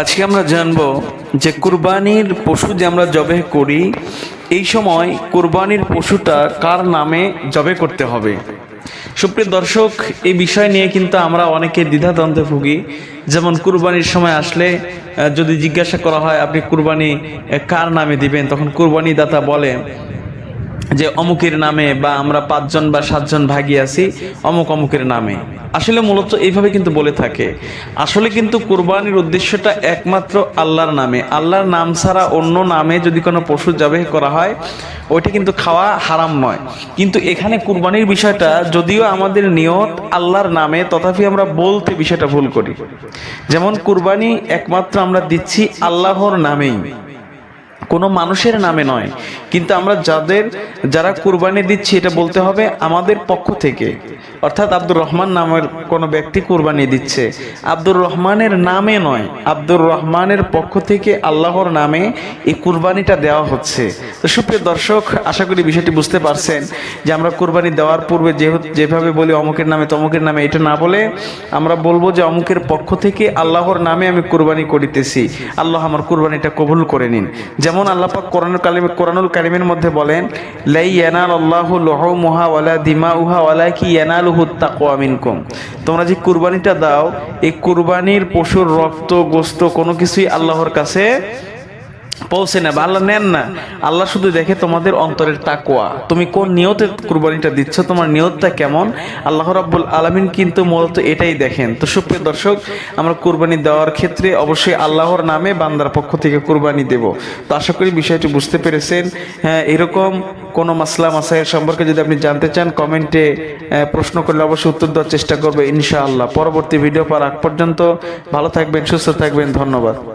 আজকে আমরা জানব যে কুরবানির পশু যে আমরা জবে করি, এই সময় কুরবানির পশুটা কার নামে জবে করতে হবে? সুপ্রিয় দর্শক, এই বিষয় নিয়ে কিন্তু আমরা অনেকে দ্বিধাদ্বন্দ্বে ভুগি। যেমন কুরবানির সময় আসলে যদি জিজ্ঞাসা করা হয়, আপনি কুরবানি কার নামে দিবেন? তখন কুরবানি দাতা বলে যে অমুকের নামে বা আমরা পাঁচজন বা সাতজন ভাগি আছি, অমুক অমুকের নামে। আসলে মূলত এইভাবে কিন্তু বলে থাকে। আসলে কিন্তু কুরবানির উদ্দেশ্যটা একমাত্র আল্লাহর নামে। আল্লাহর নাম ছাড়া অন্য নামে যদি কোনো পশু জবাই করা হয়, ওইটা কিন্তু খাওয়া হারাম নয়। কিন্তু এখানে কুরবানির বিষয়টা যদিও আমাদের নিয়ত আল্লাহর নামে, তথাপি আমরা বলতে বিষয়টা ভুল করি। যেমন কুরবানি একমাত্র আমরা দিচ্ছি আল্লাহর নামেই। কোনো মানুষের নামে নয়। কিন্তু আমরা যাদের, যারা কুরবানি দিচ্ছি, এটা বলতে হবে আমাদের পক্ষ থেকে। অর্থাৎ আব্দুর রহমান নামের কোনো ব্যক্তি কুরবানি দিচ্ছে। আব্দুর রহমানের নামে নয়, আব্দুর রহমানের পক্ষ থেকে আল্লাহর নামে এই কুরবানিটা দেওয়া হচ্ছে। তো সুপ্রিয় দর্শক, আশা করি বিষয়টি বুঝতে পারছেন যে আমরা কুরবানি দেওয়ার পূর্বে যেহেতু, যেভাবে বলি অমুকের নামে, তমুকের নামে, এটা না বলে আমরা বলব যে অমুকের পক্ষ থেকে আল্লাহর নামে আমি কুরবানি করিতেছি। আল্লাহ আমার কুরবানিটা কবুল করে নিন। যেমন আল্লাহ পাক কোরআন কালিম, কোরআনুল কালিমের মধ্যে বলেন, লাই ইয়ানাল আল্লাহু লুহুমুহা ওয়ালা দিমা উহা ওয়ালা কি তা কোয়ামিন কম তোমরা যে কুরবানিটা দাও, এই কুরবানির পশুর রক্ত, গোস্ত কোনো কিছুই আল্লাহর কাছে পৌঁছে না বা আল্লাহ নেন না। আল্লাহ শুধু দেখে তোমাদের অন্তরের তাকোয়া তুমি কোন নিয়তে কুরবানিটা দিচ্ছ, তোমার নিয়তটা কেমন? আল্লাহ রাব্বুল আলামিন কিন্তু মূলত এটাই দেখেন। তো সুপ্রিয় দর্শক, আমরা কুরবানি দেওয়ার ক্ষেত্রে অবশ্যই আল্লাহর নামে বান্দার পক্ষ থেকে কুরবানি দেব। তো আশা করি বিষয়টি বুঝতে পেরেছেন। হ্যাঁ এরকম কোনো মাসলা মাসাইয়ের সম্পর্কে যদি আপনি জানতে চান, কমেন্টে প্রশ্ন করলে অবশ্যই উত্তর দেওয়ার চেষ্টা করবে ইনশাআল্লাহ। পরবর্তী ভিডিও পাওয়ার আগ পর্যন্ত ভালো থাকবেন, সুস্থ থাকবেন। ধন্যবাদ।